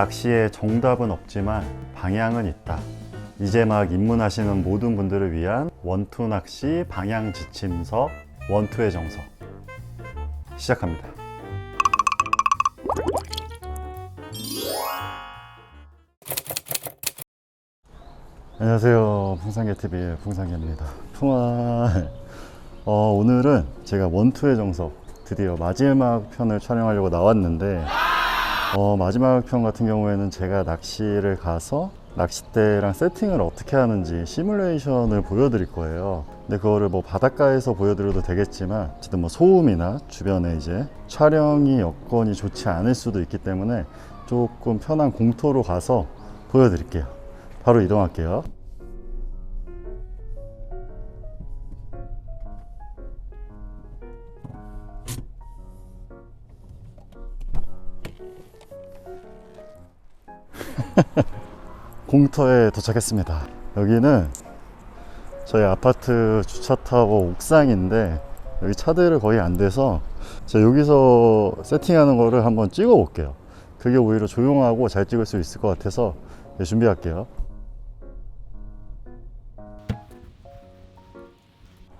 낚시에 정답은 없지만 방향은 있다. 이제 막 입문하시는 모든 분들을 위한 원투 낚시 방향 지침서 원투의 정석 시작합니다. 안녕하세요. 풍산개 TV의 풍산개입니다. 풍알. 어, 오늘은 제가 원투의 정석 드디어 마지막 편을 촬영하려고 나왔는데 어, 마지막 편 같은 경우에는 제가 낚시를 가서 낚싯대랑 세팅을 어떻게 하는지 시뮬레이션을 보여드릴 거예요. 근데 그거를 뭐 바닷가에서 보여드려도 되겠지만 어쨌든 뭐 소음이나 주변에 이제 촬영이 여건이 좋지 않을 수도 있기 때문에 조금 편한 공터로 가서 보여드릴게요. 바로 이동할게요. 공터에 도착했습니다. 여기는 저희 아파트 주차타워 옥상인데 여기 차들을 거의 안 돼서 제가 여기서 세팅하는 거를 한번 찍어 볼게요. 그게 오히려 조용하고 잘 찍을 수 있을 것 같아서 네, 준비할게요.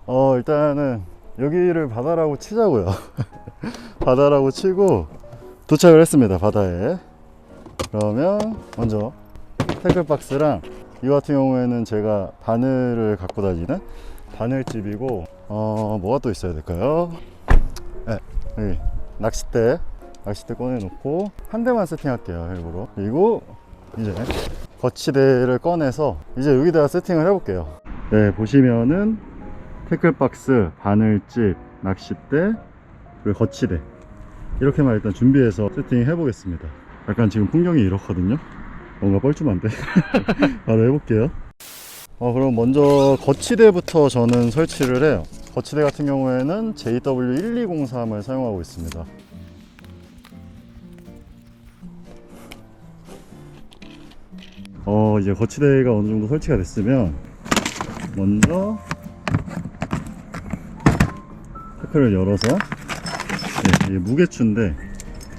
어 일단은 여기를 바다라고 치자고요. 바다라고 치고 도착을 했습니다. 바다에. 그러면 먼저 태클박스랑 이 같은 경우에는 제가 바늘을 갖고 다니는 바늘집이고 어 뭐가 또 있어야 될까요? 네, 여기 낚싯대 낚싯대 꺼내놓고 한 대만 세팅할게요 일부러. 그리고 이제 거치대를 꺼내서 이제 여기다가 세팅을 해볼게요. 네 보시면은 태클박스 바늘집 낚싯대 그리고 거치대. 이렇게만 일단 준비해서 세팅 해 보겠습니다 약간 지금 풍경이 이렇거든요? 뭔가 뻘쭘한데? 바로 해볼게요. 어, 그럼 먼저 거치대부터 저는 설치를 해요. 거치대 같은 경우에는 JW1203을 사용하고 있습니다. 어 이제 거치대가 어느 정도 설치가 됐으면 먼저 태클을 열어서 네, 무게추인데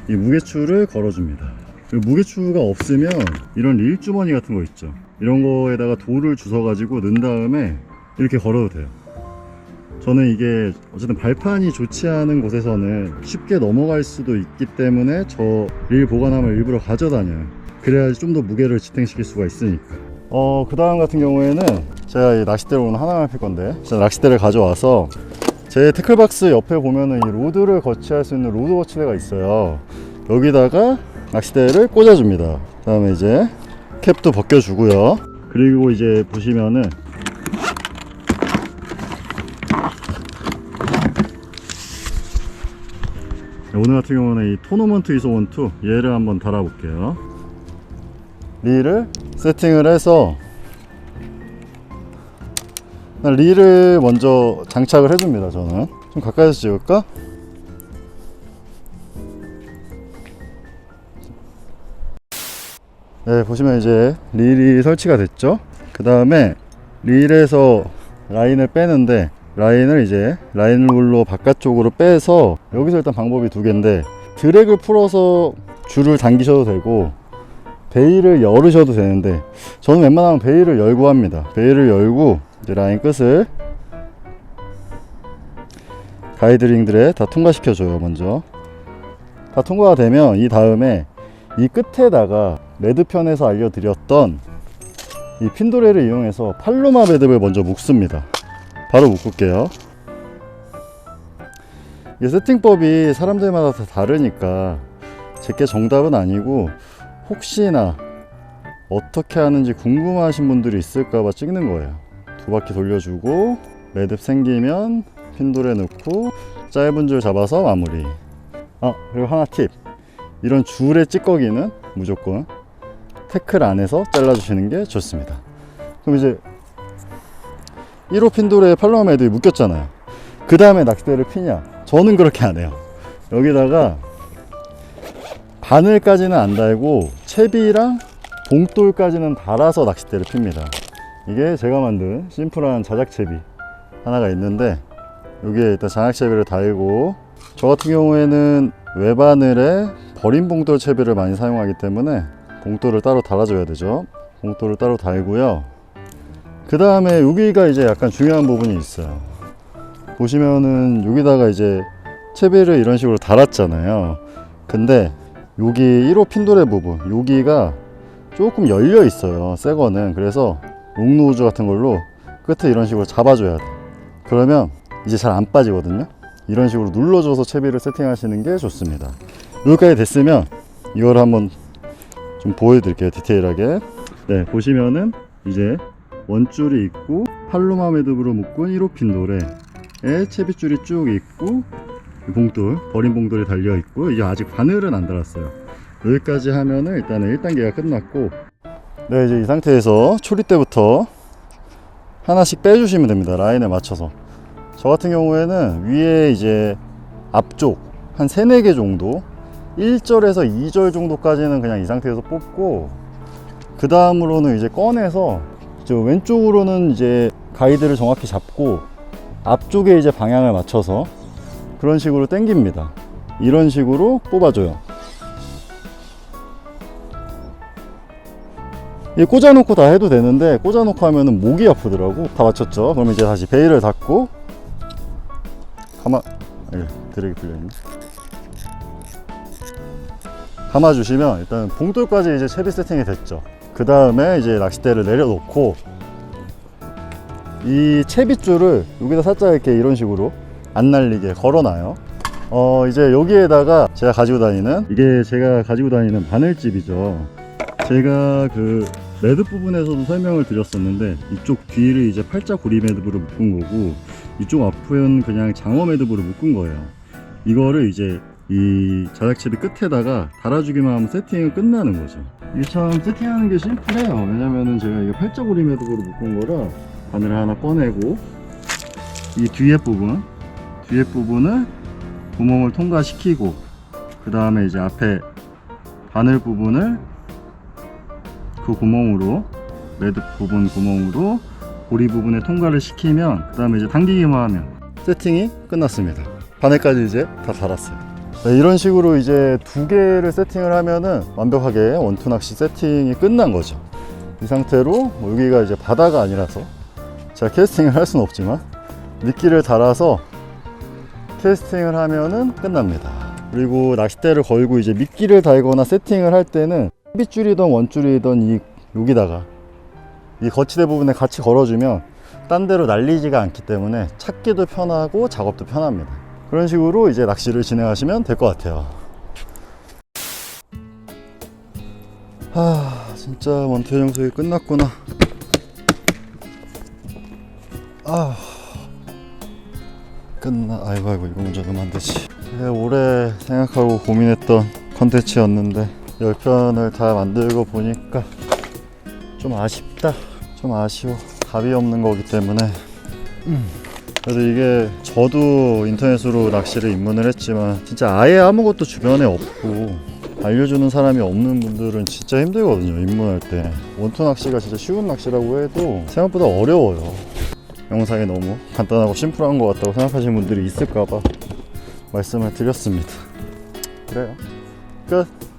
이 무게추를 걸어줍니다 무게추가 없으면 이런 릴 주머니 같은 거 있죠. 이런 거에다가 돌을 주워 가지고 넣은 다음에 이렇게 걸어도 돼요. 저는 이게 어쨌든 발판이 좋지 않은 곳에서는 쉽게 넘어갈 수도 있기 때문에 저 릴 보관함을 일부러 가져다녀요. 그래야지 좀 더 무게를 지탱시킬 수가 있으니까. 어 그 다음 같은 경우에는 제가 이 낚싯대를 오늘 하나만 필 건데 제가 낚싯대를 가져와서 제 태클박스 옆에 보면은 이 로드를 거치할 수 있는 로드 거치대가 있어요. 여기다가 낚싯대를 꽂아줍니다. 그 다음에 이제 캡도 벗겨주고요. 그리고 이제 보시면은 오늘 같은 경우는 이 토너먼트 이소원투 얘를 한번 달아 볼게요. 릴을 세팅을 해서 릴을 먼저 장착을 해줍니다. 저는 좀 가까이서 찍을까? 네, 보시면 이제 릴이 설치가 됐죠. 그 다음에 릴에서 라인을 빼는데 라인을 이제 라인룰로 바깥쪽으로 빼서 여기서 일단 방법이 두 개인데 드랙을 풀어서 줄을 당기셔도 되고 베일을 열으셔도 되는데 저는 웬만하면 베일을 열고 합니다. 베일을 열고 이제 라인 끝을 가이드링들에 다 통과시켜 줘요 먼저 다 통과가 되면 이 다음에 이 끝에다가 레드편에서 알려드렸던 이 핀도레를 이용해서 팔로마 매듭을 먼저 묶습니다. 바로 묶을게요. 이 세팅법이 사람들마다 다 다르니까 제게 정답은 아니고 혹시나 어떻게 하는지 궁금하신 분들이 있을까봐 찍는 거예요. 두 바퀴 돌려주고 매듭 생기면 핀도레 넣고 짧은 줄 잡아서 마무리. 아 그리고 하나 팁. 이런 줄의 찌꺼기는 무조건 태클 안에서 잘라주시는 게 좋습니다. 그럼 이제 1호 핀돌에 팔로마 매듭이 묶였잖아요. 그 다음에 낚싯대를 피냐? 저는 그렇게 안 해요. 여기다가 바늘까지는 안 달고 채비랑 봉돌까지는 달아서 낚싯대를 핍니다. 이게 제가 만든 심플한 자작채비 하나가 있는데 여기에 일단 장학채비를 달고 저 같은 경우에는 외바늘에 버린 봉돌 채비를 많이 사용하기 때문에 봉돌을 따로 달아줘야 되죠. 봉돌을 따로 달고요. 그 다음에 여기가 이제 약간 중요한 부분이 있어요. 보시면은 여기다가 이제 채비를 이런 식으로 달았잖아요. 근데 여기 1호 핀돌의 부분, 여기가 조금 열려 있어요. 새 거는. 그래서 롱노즈 같은 걸로 끝에 이런 식으로 잡아줘야 돼. 그러면 이제 잘 안 빠지거든요. 이런 식으로 눌러줘서 채비를 세팅하시는 게 좋습니다. 여기까지 됐으면 이걸 한번 좀 보여드릴게요. 디테일하게. 네, 보시면은 이제 원줄이 있고 팔로마 매듭으로 묶은 1호 핀돌에 채비줄이 쭉 있고 이 봉돌, 버린 봉돌이 달려 있고 이게 아직 바늘은 안 달았어요. 여기까지 하면은 일단은 1단계가 끝났고 네, 이제 이 상태에서 초리 때부터 하나씩 빼주시면 됩니다. 라인에 맞춰서. 저 같은 경우에는 위에 이제 앞쪽 한 3, 4개 정도 1절에서 2절 정도까지는 그냥 이 상태에서 뽑고 그 다음으로는 이제 꺼내서 저 왼쪽으로는 이제 가이드를 정확히 잡고 앞쪽에 이제 방향을 맞춰서 그런 식으로 당깁니다. 이런 식으로 뽑아줘요. 이 꽂아놓고 다 해도 되는데 꽂아놓고 하면은 목이 아프더라고. 다 맞췄죠? 그럼 이제 다시 베일을 닫고 가마 예, 드랙이 풀려있네. 감아주시면 일단 봉돌까지 이제 채비 세팅이 됐죠. 그 다음에 이제 낚싯대를 내려놓고 이 채비줄을 여기다 살짝 이렇게 이런 식으로 안 날리게 걸어놔요. 어 이제 여기에다가 제가 가지고 다니는 이게 제가 가지고 다니는 바늘집이죠. 제가 그 매듭 부분에서도 설명을 드렸었는데 이쪽 뒤를 이제 팔자 고리 매듭으로 묶은 거고 이쪽 앞은 그냥 장어 매듭으로 묶은 거예요. 이거를 이제 이 자작채비 끝에다가 달아주기만 하면 세팅은 끝나는 거죠. 이게 참 세팅하는 게 심플해요. 왜냐면은 제가 이게 팔자 고리 매듭으로 묶은 거라 바늘을 하나 꺼내고 이 뒤에 부분 뒤에 부분을 구멍을 통과시키고 그 다음에 이제 앞에 바늘 부분을 그 구멍으로 매듭 부분 구멍으로 고리 부분에 통과를 시키면 그 다음에 이제 당기기만 하면 세팅이 끝났습니다 바늘까지 이제 다 달았어요 네, 이런 식으로 이제 두 개를 세팅을 하면은 완벽하게 원투 낚시 세팅이 끝난 거죠 이 상태로 뭐 여기가 이제 바다가 아니라서 제가 캐스팅을 할 수는 없지만 미끼를 달아서 캐스팅을 하면은 끝납니다. 그리고 낚싯대를 걸고 이제 미끼를 달거나 세팅을 할 때는 빗줄이든 원줄이든 이 여기다가 이 거치대 부분에 같이 걸어주면 딴 데로 날리지가 않기 때문에 찾기도 편하고 작업도 편합니다. 그런 식으로 이제 낚시를 진행하시면 될 것 같아요. 아 진짜 원태 영속이 끝났구나. 아. 끝나 아이고 아이고 이거 먼저 안 되지 오래 생각하고 고민했던 컨텐츠였는데 10편을 다 만들고 보니까 좀 아쉽다 좀 아쉬워 답이 없는 거기 때문에 음. 그래도 이게 저도 인터넷으로 낚시를 입문을 했지만 진짜 아예 아무것도 주변에 없고 알려주는 사람이 없는 분들은 진짜 힘들거든요 입문할 때 원투 낚시가 진짜 쉬운 낚시라고 해도 생각보다 어려워요 영상이 너무 간단하고 심플한 것 같다고 생각하시는 분들이 있을까봐 말씀을 드렸습니다. 그래요. 끝.